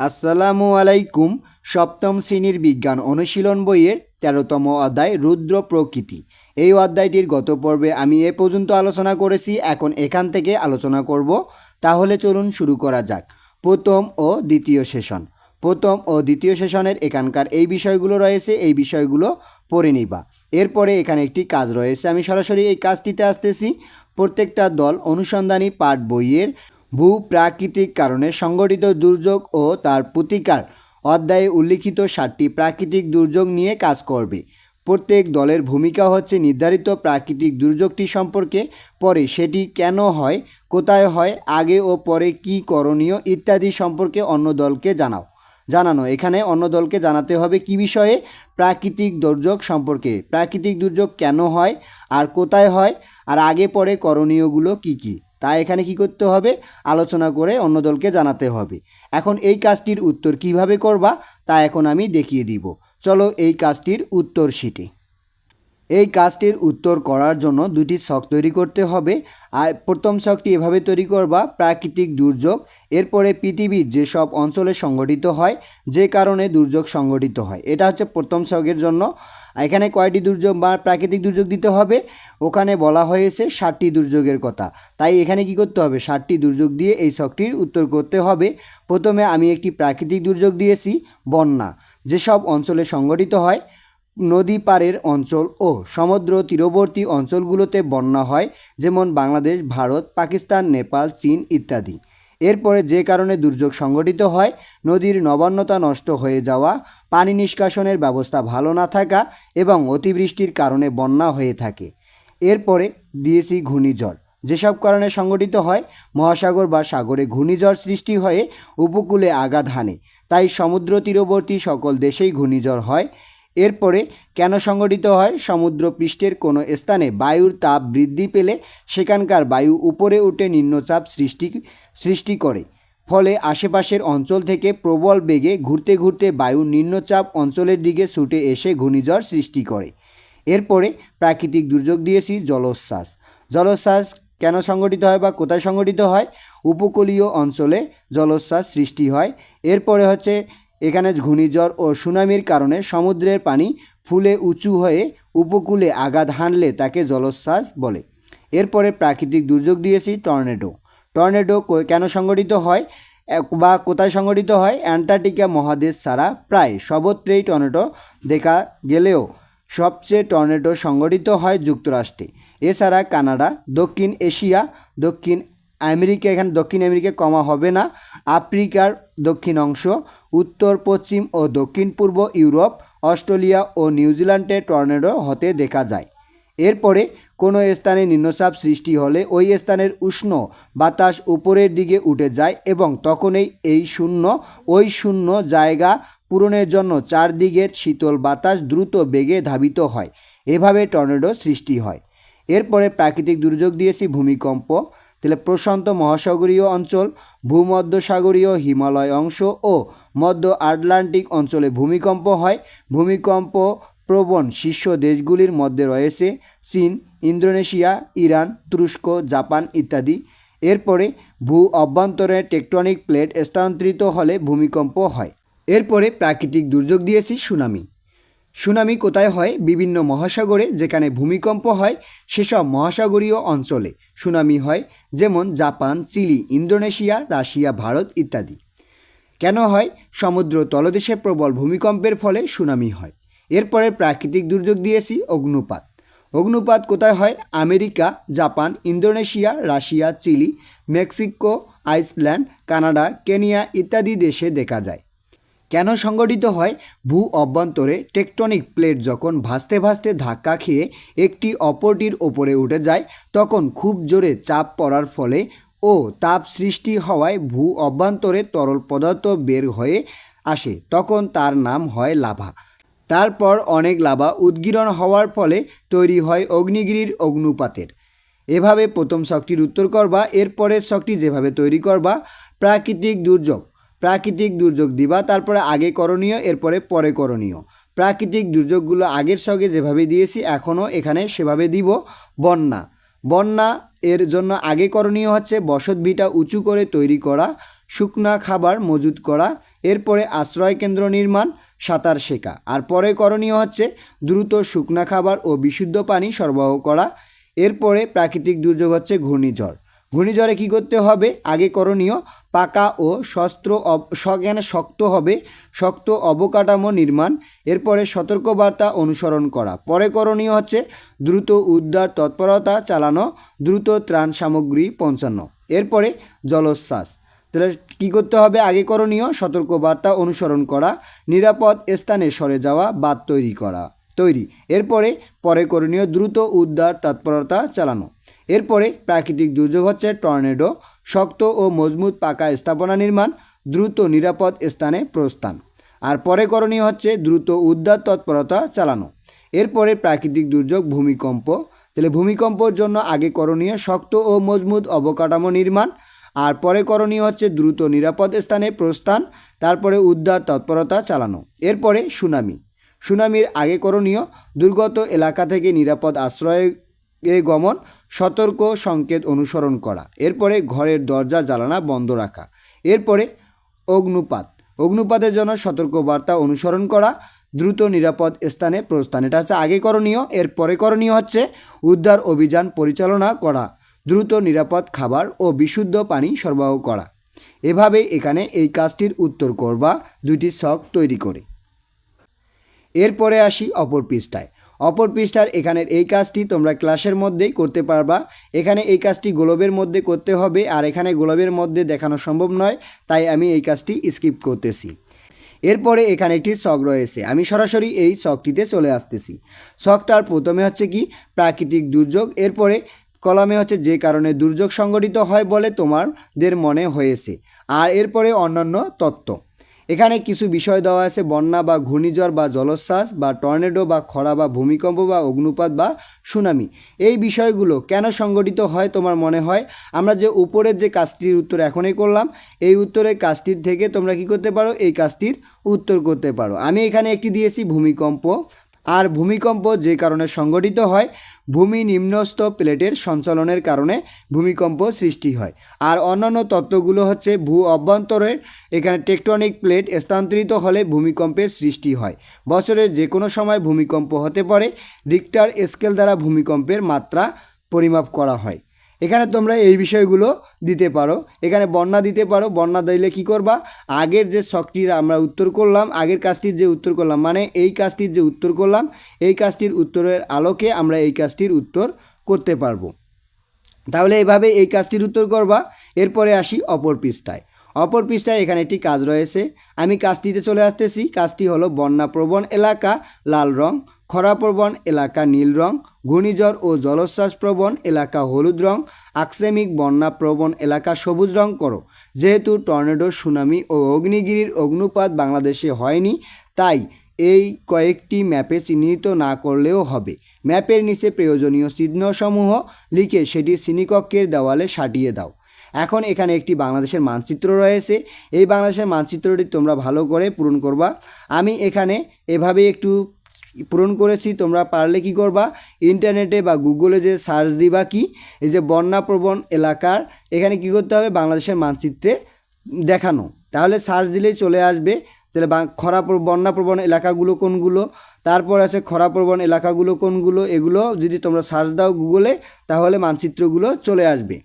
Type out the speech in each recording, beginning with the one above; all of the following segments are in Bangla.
আসসালামু আলাইকুম সপ্তম শ্রেণির বিজ্ঞান অনুশীলন বইয়ের তেরোতম অধ্যায় রুদ্র প্রকৃতি। এই অধ্যায়টির গত পর্বে আমি এ পর্যন্ত আলোচনা করেছি, এখন এখান থেকে আলোচনা করব। তাহলে চলুন শুরু করা যাক। প্রথম ও দ্বিতীয় সেশন। প্রথম ও দ্বিতীয় সেশনের এখানকার এই বিষয়গুলো রয়েছে, এই বিষয়গুলো পড়ে নিবা। এরপরে এখানে একটি কাজ রয়েছে। আমি সরাসরি এই কাজটিতে আসতেছি। প্রত্যেকটা দল অনুসন্ধানী পাঠ বইয়ের ভূ প্রাকৃতিক কারণে সংঘটিত দুর্যোগ ও তার প্রতিকার অধ্যায়ে উল্লিখিত সাতটি প্রাকৃতিক দুর্যোগ নিয়ে কাজ করবে। প্রত্যেক দলের ভূমিকা হচ্ছে নির্ধারিত প্রাকৃতিক দুর্যোগটি সম্পর্কে, পরে সেটি কেন হয়, কোথায় হয়, আগে ও পরে কি করণীয় ইত্যাদি সম্পর্কে অন্য দলকে জানাও। জানানো। এখানে অন্য দলকে জানাতে হবে কি বিষয়ে? প্রাকৃতিক দুর্যোগ সম্পর্কে। প্রাকৃতিক দুর্যোগ কেন হয়, আর কোথায় হয়, আর আগে পরে করণীয়গুলো কি কি? তা এখানে কি করতে হবে? আলোচনা করে অন্য দলকে জানাতে হবে। এখন এই কাজটির উত্তর কীভাবে করবা? তা এখন আমি দেখিয়ে দিব। চলো এই কাজটির উত্তর শিটে এই কাজটির উত্তর করার জন্য দুটি ছক তৈরি করতে হবে। আর প্রথম ছকটি এভাবে তৈরি করবা, প্রাকৃতিক দুর্যোগ, এরপরে পৃথিবীর যেসব অঞ্চলে সংগঠিত হয়, যে কারণে দুর্যোগ সংগঠিত হয়। এটা হচ্ছে প্রথম ছকের জন্য। এখানে কয়টি দুর্যোগ বা প্রাকৃতিক দুর্যোগ দিতে হবে? ওখানে বলা হয়েছে ষাটটি দুর্যোগের কথা। তাই এখানে কি করতে হবে? ষাটটি দুর্যোগ দিয়ে এই ছকটির উত্তর করতে হবে। প্রথমে আমি একটি প্রাকৃতিক দুর্যোগ দিয়েছি, বন্যা। যেসব অঞ্চলে সংগঠিত হয় নদী পাড়ের অঞ্চল ও সমুদ্র তীরবর্তী অঞ্চলগুলোতে বন্যা হয়, যেমন বাংলাদেশ, ভারত, পাকিস্তান, নেপাল, চীন ইত্যাদি। এরপরে যে কারণে দুর্যোগ সংঘটিত হয়, নদীর নবান্নতা নষ্ট হয়ে যাওয়া, পানি নিষ্কাশনের ব্যবস্থা ভালো না থাকা এবং অতিবৃষ্টির কারণে বন্যা হয়ে থাকে। এরপরে দিয়েছি ঘূর্ণিঝড়। যেসব কারণে সংঘটিত হয়, মহাসাগর বা সাগরে ঘূর্ণিঝড় সৃষ্টি হয়ে উপকূলে আঘাত হানে। তাই সমুদ্র তীরবর্তী সকল দেশেই ঘূর্ণিঝড় হয়। এরপরে কেন সংঘটিত হয়? সমুদ্র পৃষ্ঠের কোনো স্থানে বায়ুর তাপ বৃদ্ধি পেলে সেখানকার বায়ু উপরে উঠে নিম্নচাপ সৃষ্টি সৃষ্টি করে। ফলে আশেপাশের অঞ্চল থেকে প্রবল বেগে ঘুরতে ঘুরতে বায়ু নিম্নচাপ অঞ্চলের দিকে ছুটে এসে ঘূর্ণিঝড় সৃষ্টি করে। এরপরে প্রাকৃতিক দুর্যোগ দিয়েছি, জলোচ্ছ্বাস। জলোচ্ছ্বাস কেন সংগঠিত হয় বা কোথায় সংগঠিত হয়? উপকূলীয় অঞ্চলে জলোচ্ছ্বাস সৃষ্টি হয়। এরপরে হচ্ছে এখানে ঘূর্ণিঝড় ও সুনামির কারণে সমুদ্রের পানি ফুলে উঁচু হয়ে উপকূলে আঘাত হানলে তাকে জলোচ্ছ্বাস বলে। এরপরে প্রাকৃতিক দুর্যোগ দিয়েছি টর্নেডো। টর্নেডো কেন সংগঠিত হয়? বা কোথায় সংগঠিত হয়? অ্যান্টার্কটিকা মহাদেশ ছাড়া প্রায় সর্বত্রেই টর্নেডো দেখা গেলেও সবচেয়ে টর্নেডো সংগঠিত হয় যুক্তরাষ্ট্রে। এছাড়া কানাডা, দক্ষিণ এশিয়া, দক্ষিণ আমেরিকা, এখানে দক্ষিণ আমেরিকা কমা হবে না, আফ্রিকার দক্ষিণ অংশ উত্তর, পশ্চিম ও দক্ষিণ পূর্ব ইউরোপ, অস্ট্রেলিয়া ও নিউজিল্যান্ডে টর্নেডো হতে দেখা যায়। এরপরে কোনো স্থানে নিম্নচাপ সৃষ্টি হলে ওই স্থানের উষ্ণ বাতাস উপরের দিকে উঠে যায় এবং তখনই এই শূন্য, ওই শূন্য জায়গা পূরণের জন্য চারদিকের শীতল বাতাস দ্রুত বেগে ধাবিত হয়। এভাবে টর্নেডো সৃষ্টি হয়। এরপরে প্রাকৃতিক দুর্যোগ দিয়েছি ভূমিকম্প। তাহলে প্রশান্ত মহাসাগরীয় অঞ্চল, ভূমধ্যসাগরীয় হিমালয় অংশ ও মধ্য আটলান্টিক অঞ্চলে ভূমিকম্প হয়। ভূমিকম্প প্রবণ শীর্ষ দেশগুলির মধ্যে রয়েছে চীন, ইন্দোনেশিয়া, ইরান, তুরস্ক, জাপান ইত্যাদি। এরপরে ভূ অভ্যন্তরে টেকটনিক প্লেট স্থানান্তরিত হলে ভূমিকম্প হয়। এরপরে প্রাকৃতিক দুর্যোগ দিয়েছি সুনামি। সুনামি কোথায় হয়? বিভিন্ন মহাসাগরে, যেখানে ভূমিকম্প হয়, সেসব মহাসাগরীয় অঞ্চলে সুনামি হয়, যেমন Japan, Chile, Indonesia, Russia, Bharat ইত্যাদি। কেন হয়? সমুদ্র তলদেশে প্রবল ভূমিকম্পের ফলে সুনামি হয়। এরপরে প্রাকৃতিক দুর্যোগ দিয়েছি, অগ্নুপাত। অগ্নুপাত কোথায় হয়? America, Japan, Indonesia, Russia, Chile, Mexico, Iceland, Canada, Kenya ইত্যাদি দেশে দেখা যায়। কেন সংগঠিত হয়? ভূ অভ্যন্তরে টেকটনিক প্লেট যখন ভাসতে ভাসতে ধাক্কা খেয়ে একটি অপরটির ওপরে উঠে যায়, তখন খুব জোরে চাপ পড়ার ফলে ও তাপ সৃষ্টি হওয়ায় ভূ অভ্যন্তরে তরল পদার্থ বের হয়ে আসে, তখন তার নাম হয় লাভা। তারপর অনেক লাভা উদ্গীরণ হওয়ার ফলে তৈরি হয় অগ্নিগিরির অগ্নুপাতের। এভাবে প্রথম শকটির উত্তর করবা, এরপরের শকটি যেভাবে তৈরি করবা, প্রাকৃতিক দুর্যোগ। প্রাকৃতিক দুর্যোগ দিবা, তারপরে আগে করণীয়, এরপরে পরে করণীয়। প্রাকৃতিক দুর্যোগগুলো আগের সঙ্গে যেভাবে দিয়েছি, এখনও এখানে সেভাবে দিব। বন্যা। বন্যা এর জন্য আগে করণীয় হচ্ছে বসত ভিটা উঁচু করে তৈরি করা, শুকনা খাবার মজুত করা, এরপরে আশ্রয় কেন্দ্র নির্মাণ, সাঁতার শেখা। আর পরে করণীয় হচ্ছে দ্রুত শুকনা খাবার ও বিশুদ্ধ পানি সরবরাহ করা, এরপরে প্রাকৃতিক দুর্যোগ হচ্ছে ঘূর্ণিঝড়। ঘূর্ণিঝড়ে কী করতে হবে? আগে করণীয়, পাকা ও শস্ত্র সজ্ঞানে শক্ত হবে, শক্ত অবকাঠামো নির্মাণ, এরপরে সতর্কবার্তা অনুসরণ করা। পরে করণীয় হচ্ছে দ্রুত উদ্ধার তৎপরতা চালানো, দ্রুত ত্রাণ সামগ্রী পৌঁছানো। এরপরে জলোচ্ছ্বাস। তাহলে কী করতে হবে? আগে করণীয়, সতর্কবার্তা অনুসরণ করা, নিরাপদ স্থানে সরে যাওয়া বাদ তৈরি করা, তৈরি। এরপরে, পরে করণীয়, দ্রুত উদ্ধার তৎপরতা চালানো। এরপরে প্রাকৃতিক দুর্যোগ হচ্ছে টর্নেডো, শক্ত ও মজবুত পাকা স্থাপনা নির্মাণ, দ্রুত নিরাপদ স্থানে প্রস্থান। আর পরে করণীয় হচ্ছে দ্রুত উদ্ধার, তৎপরতা চালানো। এরপরে প্রাকৃতিক দুর্যোগ, ভূমিকম্প। তাহলে ভূমিকম্পর জন্য আগে করণীয় শক্ত ও মজবুত অবকাঠামো নির্মাণ, আর পরে করণীয় হচ্ছে দ্রুত নিরাপদ স্থানে প্রস্থান, তারপরে উদ্ধার, তৎপরতা চালানো। এরপরে সুনামি। সুনামির আগে করণীয় দুর্গত এলাকা থেকে নিরাপদ আশ্রয়ে গমন সতর্ক সংকেত অনুসরণ করা। এরপরে ঘরের দরজা জ্বালানা বন্ধ রাখা। এরপরে অগ্নুপাত। অগ্নুপাতের জন্য সতর্কবার্তা অনুসরণ করা। দ্রুত, নিরাপদ স্থানে প্রস্থান। এটা হচ্ছে আগে করণীয় এর পরে করণীয় হচ্ছে উদ্ধার অভিযান পরিচালনা করা। দ্রুত, নিরাপদ খাবার ও বিশুদ্ধ পানি সরবরাহ করা। এভাবে এখানে এই কাজটির উত্তর করবা। দুইটি শখ তৈরি করে। এরপরে আসি অপর পৃষ্ঠায়। অপর পৃষ্ঠার এখানের এই কাজটি তোমরা ক্লাসের মধ্যেই করতে পারবা। এখানে এই কাজটি গোলবের মধ্যে করতে হবে আর এখানে গোলবের মধ্যে দেখানো সম্ভব নয়, তাই আমি এই কাজটি স্কিপ করতেছি। এরপরে এখানে একটি শখ রয়েছে। আমি সরাসরি এই শখটিতে চলে আসতেছি। শখটার প্রথমে হচ্ছে কি? প্রাকৃতিক দুর্যোগ। এরপরে কলামে হচ্ছে যে কারণে দুর্যোগ সংগঠিত হয় বলে তোমাদের মনে হয়েছে। আর এরপরে অন্যান্য তত্ত্ব। এখানে কিছু বিষয় দেওয়া আছে, বন্যা বা ঘূর্ণিঝড় বা জলোচ্ছ্বাস বা টর্নেডো বা খরা বা ভূমিকম্প বা অগ্নুপাত বা সুনামি। এই বিষয়গুলো কেন সংগঠিত হয় তোমার মনে হয়? আমরা যে উপরের যে কাজটির উত্তর এখনই করলাম, এই উত্তরের কাজটির থেকে তোমরা কি করতে পারো? এই কাজটির উত্তর করতে পারো। আমি এখানে একটি দিয়েছি ভূমিকম্প। আর ভূমিকম্প যে কারণে সংগঠিত হয়, ভূমি নিম্নস্থ প্লেটের সঞ্চালনের কারণে ভূমিকম্প সৃষ্টি হয়। আর অন্যান্য তত্ত্বগুলো হচ্ছে ভূ অভ্যন্তরের, এখানে টেকটনিক প্লেট স্থানান্তরিত হলে ভূমিকম্পের সৃষ্টি হয়। বছরের যে কোনো সময় ভূমিকম্প হতে পারে, রিক্টার স্কেল দ্বারা ভূমিকম্পের মাত্রা পরিমাপ করা হয়। এখানে তোমরা এই বিষয়গুলো দিতে পারো। এখানে বন্যা দিতে পারো। বন্যা দিলে কি করবা? আগের যে শখটির আমরা উত্তর করলাম, আগের কাজটির যে উত্তর করলাম মানে এই কাজটির যে উত্তর করলাম, এই কাজটির উত্তরের আলোকে আমরা এই কাজটির উত্তর করতে পারব। তাহলে এভাবে এই কাজটির উত্তর করবা। এরপরে আসি অপর পৃষ্ঠায়। অপর পৃষ্ঠায় এখানে একটি কাজ রয়েছে। আমি কাজটিতে চলে আসতেছি। কাজটি হলো বন্যাপ্রবণ এলাকা, লাল রং। খরাপ্রবণ এলাকা নীল রং, ঘূর্ণিঝড় ও জলোচ্ছ্বাস প্রবণ এলাকা হলুদ রং, আকসেমিক বন্যাপ্রবণ এলাকা সবুজ রং করো। যেহেতু টর্নেডো, সুনামি ও অগ্নিগিরির অগ্নুপাত বাংলাদেশে হয়নি, তাই এই কয়েকটি ম্যাপে চিহ্নিত না করলেও হবে। ম্যাপের নিচে প্রয়োজনীয় চিহ্নসমূহ লিখে সেটি শ্রেণীকক্ষের দেওয়ালে সাটিয়ে দাও। এখন এখানে একটি বাংলাদেশের মানচিত্র রয়েছে। এই বাংলাদেশের মানচিত্রটি তোমরা ভালো করে পূরণ করবা। আমি এখানে এভাবে একটু পূরণ করেছি, তোমরা পারলে কি করবা? ইন্টারনেটে বা গুগলে যে সার্চ দিবা কি? এই যে বন্যাপ্রবণ এলাকার, এখানে কি করতে হবে? বাংলাদেশের মানচিত্রে দেখানো। তাহলে সার্চ দিলেই চলে আসবে তাহলে খরা প্র- বন্যাপ্রবণ এলাকাগুলো কোনগুলো? তারপর আছে খরাপ্রবণ এলাকাগুলো কোনগুলো? এগুলো যদি তোমরা সার্চ দাও গুগলে, তাহলে মানচিত্রগুলো চলে আসবে।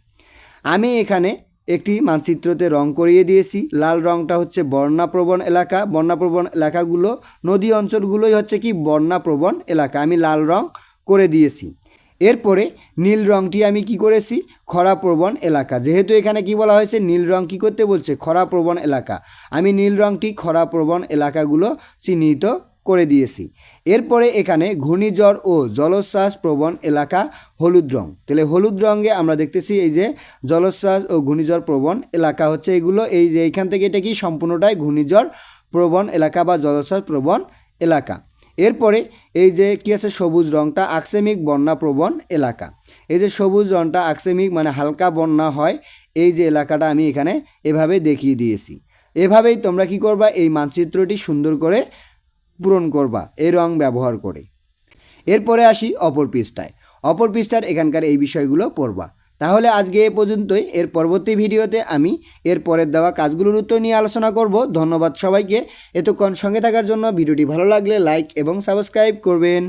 আমি এখানে একটি মানচিত্রতে রং করিয়ে দিয়েছি। লাল রংটা হচ্ছে বন্যাপ্রবণ এলাকা। বন্যাপ্রবণ এলাকাগুলো নদী অঞ্চলগুলোই হচ্ছে কি বন্যাপ্রবণ এলাকা। আমি লাল রং করে দিয়েছি। এরপরে নীল রংটি আমি কি করেছি? খরাপ্রবণ এলাকা। যেহেতু এখানে কি বলা হয়েছে? নীল রং কি করতে বলছে? খরাপ্রবণ এলাকা। আমি নীল রংটি খরাপ্রবণ এলাকাগুলো চিহ্নিত করে দিয়েছি। এরপরে এখানে ঘূর্ণিঝড় ও জলোচ্ছ্বাস প্রবণ এলাকা হলুদ রং। তাহলে হলুদ রঙে আমরা দেখতেছি এই যে জলোচ্ছ্বাস ও ঘূর্ণিঝড় প্রবণ এলাকা হচ্ছে এগুলো। এই যে এইখান থেকে এটা কি সম্পূর্ণটাই ঘূর্ণিঝড় প্রবণ এলাকা বা জলোচ্ছ্বাস প্রবণ এলাকা। এরপরে এই যে কি আছে সবুজ রংটা আকসেমিক বন্যা প্রবণ এলাকা। এই যে সবুজ রংটা আকসেমিক মানে হালকা বন্যা হয়, এই যে এলাকাটা আমি এখানে এভাবে দেখিয়ে দিয়েছি। এভাবেই তোমরা কি করবা? এই মানচিত্রটি সুন্দর করে পূরণ করবা, এই রং ব্যবহার করে। এরপরে আসি অপর পৃষ্ঠায়। অপর পৃষ্ঠার এখানকার এই বিষয়গুলো পড়বা। তাহলে আজকে এ পর্যন্তই। এর পরবর্তী ভিডিওতে আমি এর পরের দেওয়া কাজগুলোর উত্তর নিয়ে আলোচনা করব। ধন্যবাদ সবাইকে। এতক্ষণ সঙ্গে থাকার জন্য ভিডিওটি ভালো লাগলে লাইক এবং সাবস্ক্রাইব করবেন।